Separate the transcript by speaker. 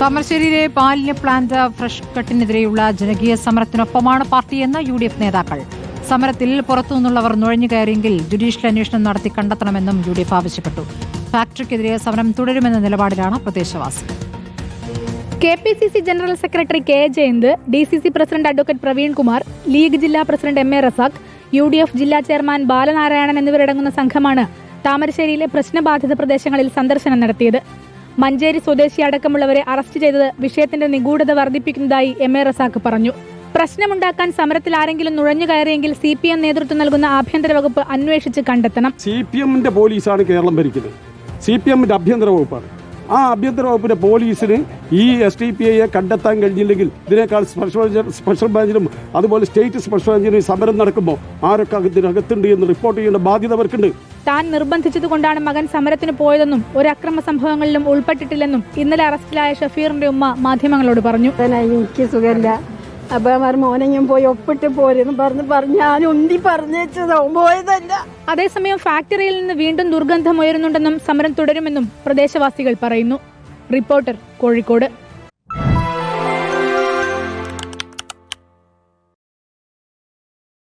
Speaker 1: താമരശ്ശേരിയിലെ പാലിന് plant fresh കട്ടിനെതിരെയുള്ള ജനകീയ സമരത്തിനൊപ്പമാണ് പാർട്ടിയെന്ന് യു ഡി എഫ് നേതാക്കൾ. സമരത്തിൽ പുറത്തുനിന്നുള്ളവർ നുഴഞ്ഞു കയറിയെങ്കിൽ ജുഡീഷ്യൽ അന്വേഷണം നടത്തി കണ്ടെത്തണമെന്നും യു ഡി എഫ് ആവശ്യപ്പെട്ടു. ഫാക്ടറിക്കെതിരെ സമരം തുടരുമെന്ന നിലപാടിലാണ് പ്രദേശവാസികൾ
Speaker 2: K P C C general secretary K Jayanth D C C president advocate Praveenkumar league ജില്ലാ president M A Razak U D F ജില്ലാ ചെയർമാൻ ബാലനാരായണൻ എന്നിവരടങ്ങുന്ന സംഘമാണ് താമരശ്ശേരിയിലെ പ്രശ്നബാധിത പ്രദേശങ്ങളിൽ സന്ദർശനം നടത്തിയത്. മഞ്ചേരി സ്വദേശി അടക്കമുള്ളവരെ അറസ്റ്റ് ചെയ്തത് വിഷയത്തിന്റെ നിഗൂഢത വർദ്ധിപ്പിക്കുന്നതായി എം എ റസാഖ് പറഞ്ഞു. പ്രശ്നമുണ്ടാക്കാൻ സമരത്തിൽ ആരെങ്കിലും നുഴഞ്ഞു കയറിയെങ്കിൽ സി പി എം നേതൃത്വം നൽകുന്ന ആഭ്യന്തര വകുപ്പ് അന്വേഷിച്ച് കണ്ടെത്തണം.
Speaker 3: സി പി എമ്മിന്റെ പോലീസാണ് കേരളം ഭരിക്കുന്നത്. സി പി എമ്മിന്റെ ആഭ്യന്തര വകുപ്പാണ്. ആ ആഭ്യന്തര വകുപ്പിന്റെ പോലീസിന് ഈ എസ് ഡി പി ഐയെ കണ്ടെത്താൻ കഴിഞ്ഞില്ലെങ്കിൽ ഇതിനേക്കാൾ സ്പെഷ്യൽ സ്പെഷ്യൽ ബ്രാഞ്ചിനും അതുപോലെ സ്റ്റേറ്റ് സ്പെഷ്യൽ ബ്രാഞ്ചിനും സമരം നടക്കുമ്പോൾ ആരൊക്കെ ഇതിനകത്തുണ്ട് എന്ന് റിപ്പോർട്ട് ചെയ്യേണ്ട ബാധ്യത അവർക്കുണ്ട്.
Speaker 2: താൻ നിർബന്ധിച്ചതുകൊണ്ടാണ് മകൻ സമരത്തിന് പോയതെന്നും ഒരു അക്രമ സംഭവങ്ങളിലും ഉൾപ്പെട്ടിട്ടില്ലെന്നും ഇന്നലെ അറസ്റ്റിലായ ഷഫീറിന്റെ ഉമ്മ മാധ്യമങ്ങളോട് പറഞ്ഞു.
Speaker 4: എനിക്ക് സുഖമില്ല അപ്പൊ മോനെ ഞാൻ പോയി ഒപ്പിട്ട് പോരെന്ന് പറഞ്ഞ് പറഞ്ഞ് ഞാൻ ഉന്തി പറഞ്ഞേച്ചതാവും പോയതല്ല.
Speaker 2: അതേസമയം ഫാക്ടറിയിൽ നിന്ന് വീണ്ടും ദുർഗന്ധം ഉയരുന്നുണ്ടെന്നും സമരം തുടരുമെന്നും പ്രദേശവാസികൾ പറയുന്നു. റിപ്പോർട്ടർ കോഴിക്കോട്.